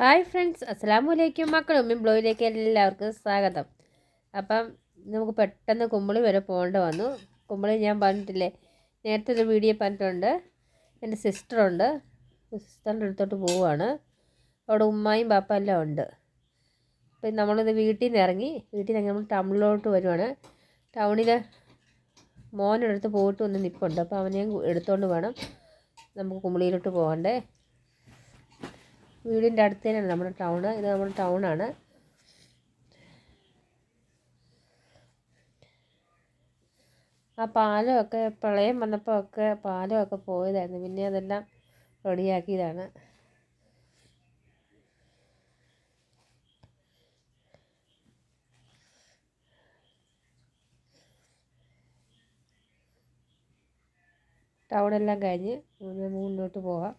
Hi friends അസ്സാം വലൈക്കും മക്കളും ഉമ്മയും ബ്ലോയിലേക്ക് എല്ലാവർക്കും സ്വാഗതം. അപ്പം നമുക്ക് പെട്ടെന്ന് കുമ്പളി വരെ പോകേണ്ടി വന്നു. കുമ്പളി ഞാൻ പറഞ്ഞിട്ടില്ലേ നേരത്തെ ഒരു വീഡിയോ പറഞ്ഞിട്ടുണ്ട്. എന്റെ സിസ്റ്ററുണ്ട് സിസ്റ്ററിന്റെ അടുത്തോട്ട് പോവുകയാണ്. അവിടെ ഉമ്മായും പാപ്പ എല്ലാം ഉണ്ട്. അപ്പം നമ്മളിത് വീട്ടിൽ നിന്ന് ഇറങ്ങി വീട്ടിൽ നിന്ന് നമ്മൾ ടൗണിലോട്ട് വരുവാണ്. ടൗണിൽ മോനടുത്ത് പോയിട്ട് വന്ന് നിൽപ്പുണ്ട് അപ്പോൾ അവനെയും എടുത്തുകൊണ്ട് വേണം നമുക്ക് കുമ്പളിയിലോട്ട് പോകണ്ടേ. വീടിന്റെ അടുത്ത് തന്നെയാണ് നമ്മുടെ ടൗണ് ഇത് നമ്മുടെ ടൗണാണ് ആ പാലമൊക്കെ പ്രളയം വന്നപ്പോൾ ഒക്കെ പാലമൊക്കെ പോയതായിരുന്നു. പിന്നെ അതെല്ലാം റെഡിയാക്കിയതാണ്. ടൗണെല്ലാം കഴിഞ്ഞ് മുന്നോട്ട് പോകാം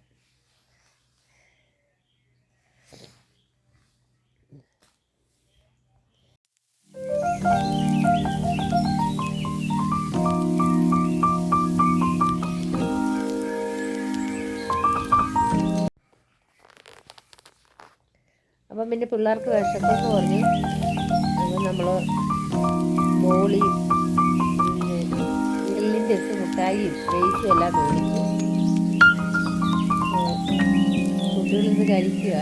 അപ്പം പിന്നെ പിള്ളേർക്ക് വിശക്കെന്ന് പറഞ്ഞു അത് നമ്മൾ ബോളിയും എല്ലിന്റെ ഒക്കെ മുട്ടായിയും ബേസും എല്ലാം മേടിച്ചു കുട്ടികളിന്ന് കഴിക്കുക.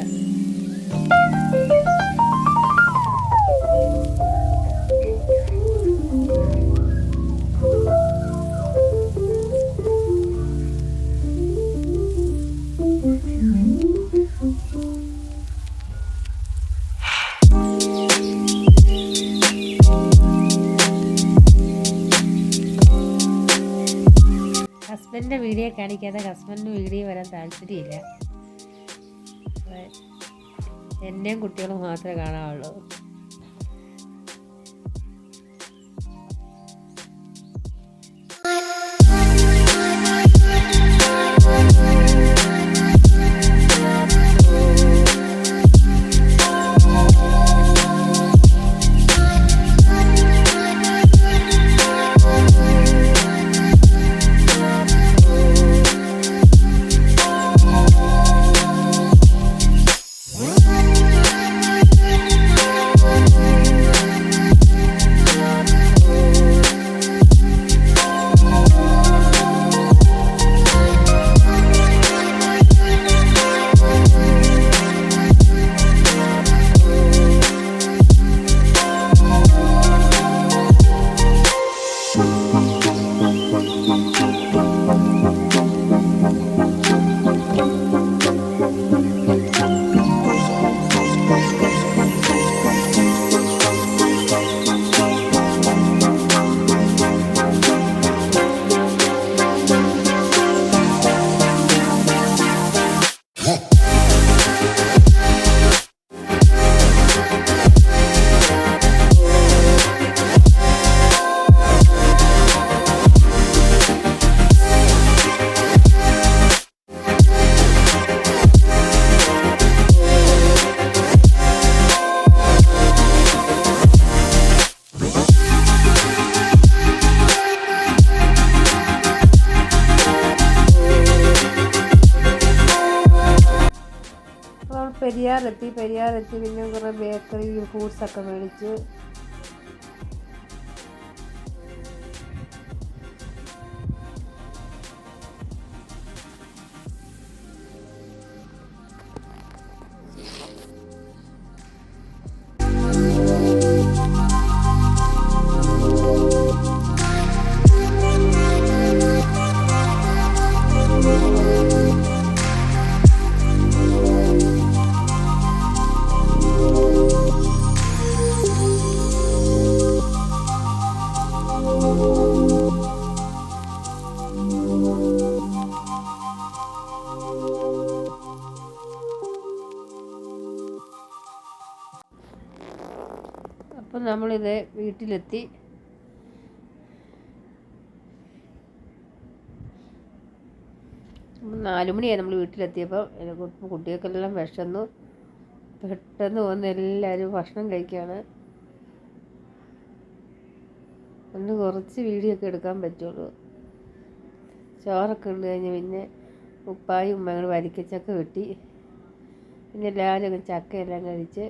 വീഡിയോ കാണിക്കാതെ ഹസ്ബൻഡിന് വീഡിയോ വരാൻ താല്പര്യമില്ല. എന്നെയും കുട്ടികളും മാത്രമേ കാണാവുള്ളൂ. പെരിയാറെത്തി പെരിയാറെത്തി പിന്നെ കുറേ ബേക്കറി ഫ്രൂട്ട്സൊക്കെ മേടിച്ച് നമ്മളിത് വീട്ടിലെത്തി. നാല് മണിയായി നമ്മൾ വീട്ടിലെത്തിയപ്പോൾ കുട്ടികൾക്കെല്ലാം വിശന്നു. പെട്ടെന്ന് വന്ന് എല്ലാവരും ഭക്ഷണം കഴിക്കുകയാണ് ഒന്ന് കുറച്ച് വീഡിയോ ഒക്കെ എടുക്കാൻ പറ്റുള്ളൂ. ചോറൊക്കെ ഉണ്ട് കഴിഞ്ഞ് പിന്നെ ഉപ്പായും ഉമ്മ ഞങ്ങൾ വരിക്കച്ചൊക്കെ വെട്ടി. പിന്നെ എല്ലാവരും ചക്കയെല്ലാം കഴിച്ച്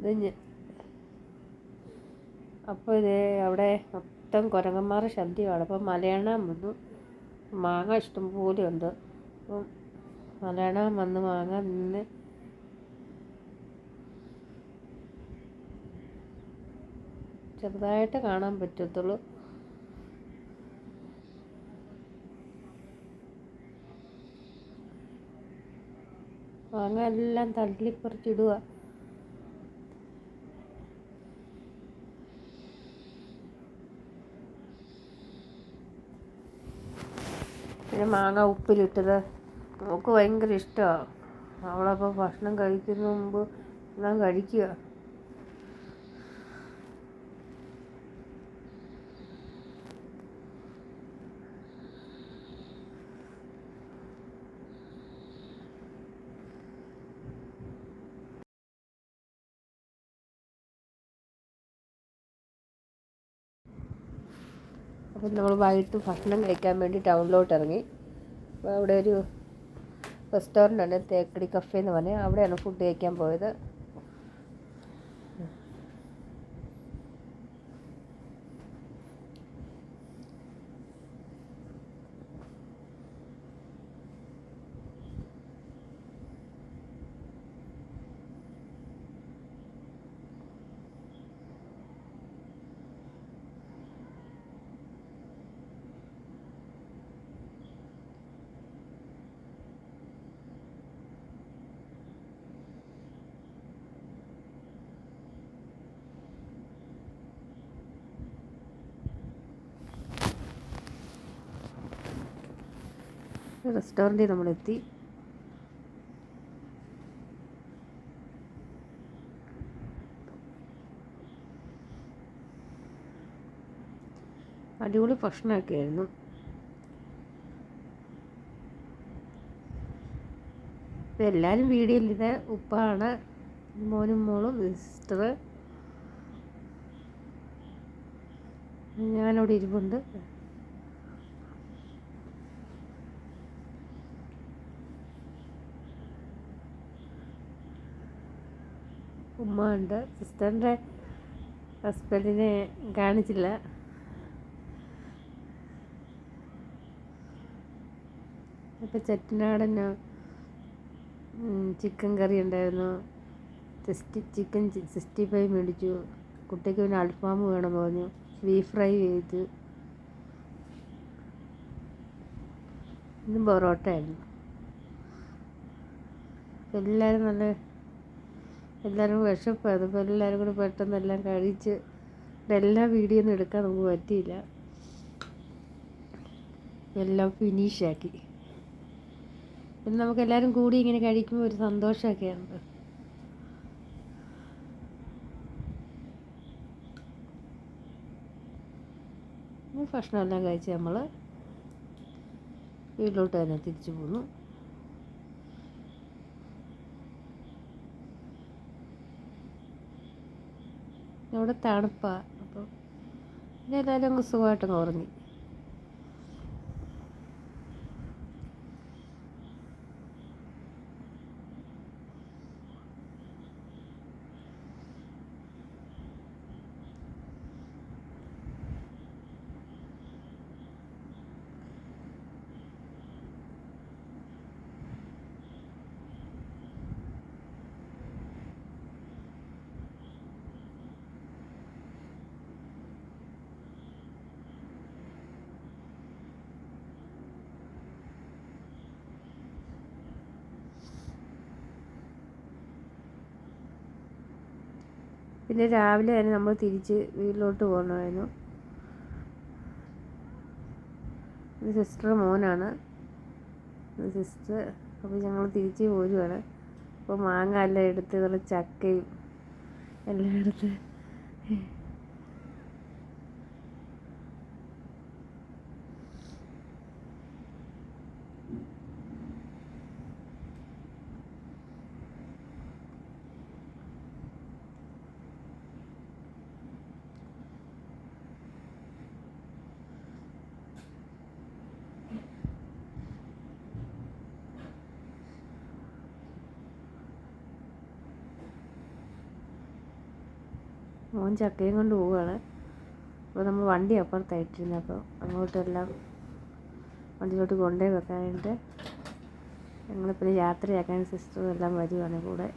ഇത് അപ്പോൾ ഇത് അവിടെ മൊത്തം കുരങ്ങന്മാരുടെ ശബ്ദമാണ് അപ്പോൾ മലയണം വന്നു. മാങ്ങ ഇഷ്ടം പോലെ ഉണ്ട്. അപ്പം മലയണം വന്ന് മാങ്ങ നിന്ന് ചെറുതായിട്ട് കാണാൻ പറ്റത്തുള്ളൂ. മാങ്ങ എല്ലാം തള്ളിപ്പറിച്ചിടുക പിന്നെ മാങ്ങ ഉപ്പിലിട്ടത്. നമുക്ക് ഭയങ്കര ഇഷ്ടമാണ് അവളപ്പോൾ ഭക്ഷണം കഴിക്കുന്ന മുമ്പ് എല്ലാം കഴിക്കുക. അപ്പം നമ്മൾ വൈകിട്ട് ഭക്ഷണം കഴിക്കാൻ വേണ്ടി ടൗണിലോട്ട് ഇറങ്ങി. അപ്പോൾ അവിടെ ഒരു റെസ്റ്റോറന്റ് ഉണ്ട് തേക്കടി കഫേ എന്ന് പറഞ്ഞാൽ അവിടെയാണ് ഫുഡ് കഴിക്കാൻ പോയത്. റെസ്റ്റോറന്റിൽ നമ്മളെത്തി. അടിപൊളി ഭക്ഷണമൊക്കെ ആയിരുന്നു ഇപ്പം എല്ലാവരും വീഡിയോയിലിത് ഉപ്പാണ് മോനും മോളും സിസ്റ്റർ ഞാനവിടെ ഇരിപ്പുണ്ട്. ഉമ്മ ഉണ്ട് സിസ്റ്ററിന്റെ ഹസ്ബൻഡിനെ കാണിച്ചില്ല. ഇപ്പം ചെറ്റനാടന് ചിക്കൻ കറി ഉണ്ടായിരുന്നു. സിക്സ്റ്റി ചിക്കൻ സിക്സ്റ്റി ഫൈവ് മേടിച്ചു. കുട്ടിക്ക് പിന്നെ അൽഫാം വേണം പറഞ്ഞു. ബീഫ് ഫ്രൈ ചെയ്തു. ഇന്നും പൊറോട്ടയായിരുന്നു. എല്ലാവരും നല്ല എല്ലാവരും വിശപ്പായിരുന്നു അപ്പോൾ എല്ലാവരും കൂടി പെട്ടെന്ന് എല്ലാം കഴിച്ച് എല്ലാ വീഡിയോ ഒന്നും എടുക്കാൻ നമുക്ക് പറ്റിയില്ല. എല്ലാം ഫിനിഷാക്കി പിന്നെ നമുക്ക് എല്ലാവരും കൂടി ഇങ്ങനെ കഴിക്കുമ്പോൾ ഒരു സന്തോഷമൊക്കെയാണ്. ഭക്ഷണമെല്ലാം കഴിച്ച് നമ്മൾ വീട്ടിലോട്ട് തന്നെ തിരിച്ചു പോന്നു. ഇവിടെ തണുപ്പാണ് അപ്പോൾ പിന്നെ എല്ലാവരും അങ്ങ് സുഖമായിട്ടങ്ങ് ഉറങ്ങി. പിന്നെ രാവിലെ തന്നെ നമ്മൾ തിരിച്ച് വീട്ടിലോട്ട് പോകണമായിരുന്നു. സിസ്റ്റർ മോനാണ്. സിസ്റ്റർ അപ്പോൾ ഞങ്ങൾ തിരിച്ച് പോരുവാണ്. അപ്പോൾ മാങ്ങ എല്ലാം എടുത്ത് നല്ല ചക്കയും എല്ലാം എടുത്ത് മോൻ ചക്കയും കൊണ്ട് പോവുകയാണ്. അപ്പോൾ നമ്മൾ വണ്ടി അപ്പുറത്തായിട്ടിരുന്നു. അപ്പോൾ അങ്ങോട്ടെല്ലാം വണ്ടിയിലോട്ട് കൊണ്ടുപോയി വെക്കാനായിട്ട് ഞങ്ങൾ പിന്നെ യാത്രയാക്കാൻ സിസ്റ്ററും എല്ലാം വരുവാണ് കൂടെ.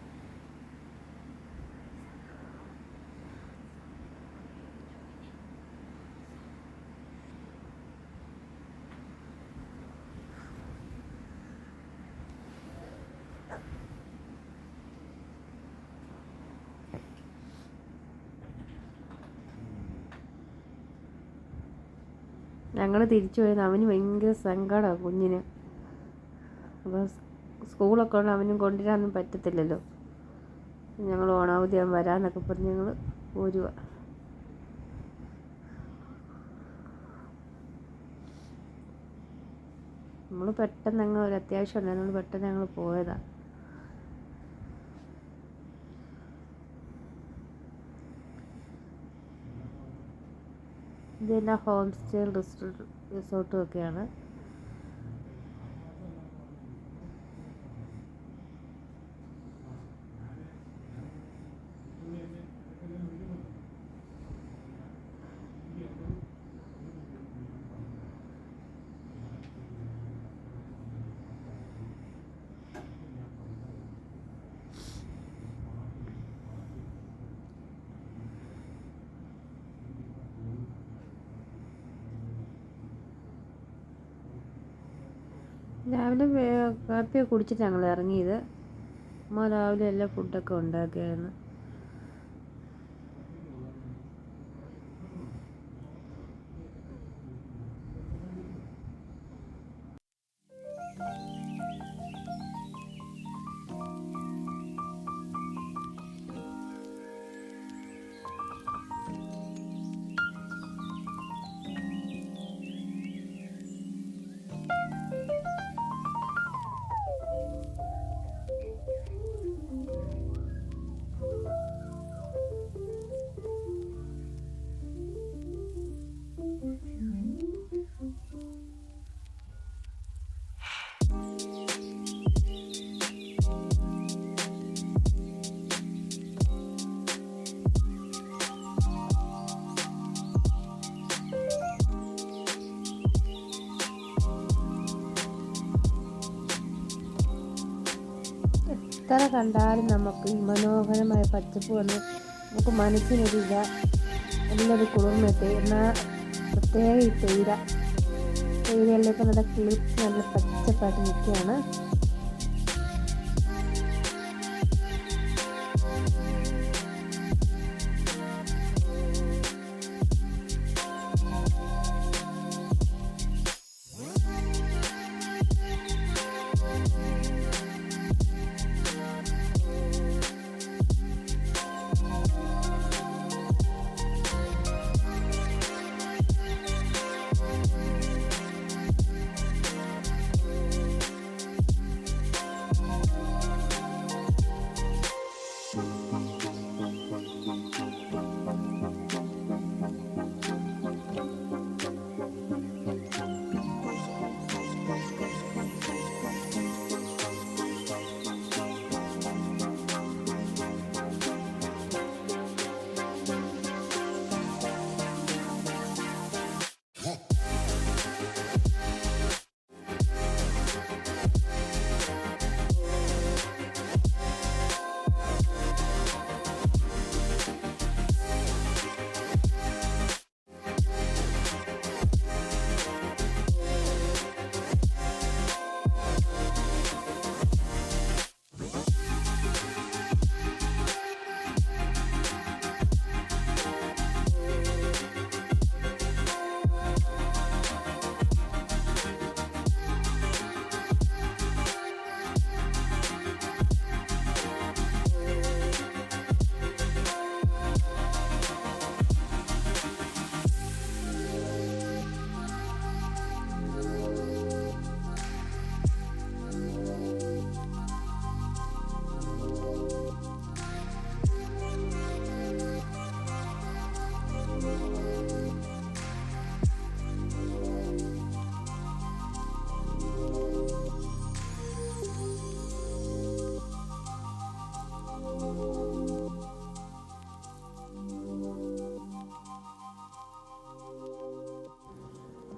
ഞങ്ങൾ തിരിച്ചു വരുന്ന അവന് ഭയങ്കര സങ്കടമാണ് കുഞ്ഞിന്. അപ്പോൾ സ്കൂളൊക്കെ ഉള്ള അവനും കൊണ്ടുവരാനൊന്നും പറ്റത്തില്ലല്ലോ. ഞങ്ങൾ ഓണാവധി അവൻ വരാമെന്നൊക്കെ പറഞ്ഞ് ഞങ്ങൾ പോരുക നമ്മൾ പെട്ടെന്ന് അങ്ങ് ഒരു അത്യാവശ്യം ഉണ്ടായിരുന്നു പെട്ടെന്ന് ഞങ്ങൾ പോയതാണ് ഇതെല്ലാം ഹോം സ്റ്റേ റിസോർട്ടും ഒക്കെയാണ് രാവിലെ കാപ്പിയൊക്കെ കുടിച്ചിട്ട് ഞങ്ങൾ ഇറങ്ങിയത് അമ്മ രാവിലെ എല്ലാ ഫുഡൊക്കെ ഉണ്ടാക്കിയായിരുന്നു. എത്ര കണ്ടാലും നമുക്ക് ഈ മനോഹരമായ പച്ചപ്പ് വന്ന് നമുക്ക് മനസ്സിനൊരിത. നല്ലൊരു കുളിർമയൊക്കെ എന്നാൽ പ്രത്യേക ഈ തേയില തേയിലകളിലൊക്കെ നല്ല കിളിർത്ത് നല്ല പച്ചപ്പായിട്ട് നിൽക്കുകയാണ്.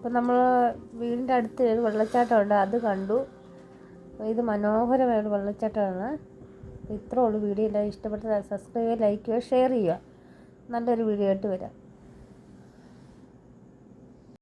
അപ്പം നമ്മൾ വീടിന്റെ അടുത്ത് ഒരു വെള്ളച്ചാട്ടമുണ്ട് അത് കണ്ടു. ഇത് മനോഹരമായ ഒരു വെള്ളച്ചാട്ടമാണ്. ഇത്രേ ഉള്ളൂ വീഡിയോ. എല്ലാം ഇഷ്ടപ്പെട്ടത് സബ്സ്ക്രൈബ് ചെയ്യുക ലൈക്ക് ചെയ്യുക ഷെയർ ചെയ്യുക. നല്ലൊരു വീഡിയോ ആയിട്ട് വരാം.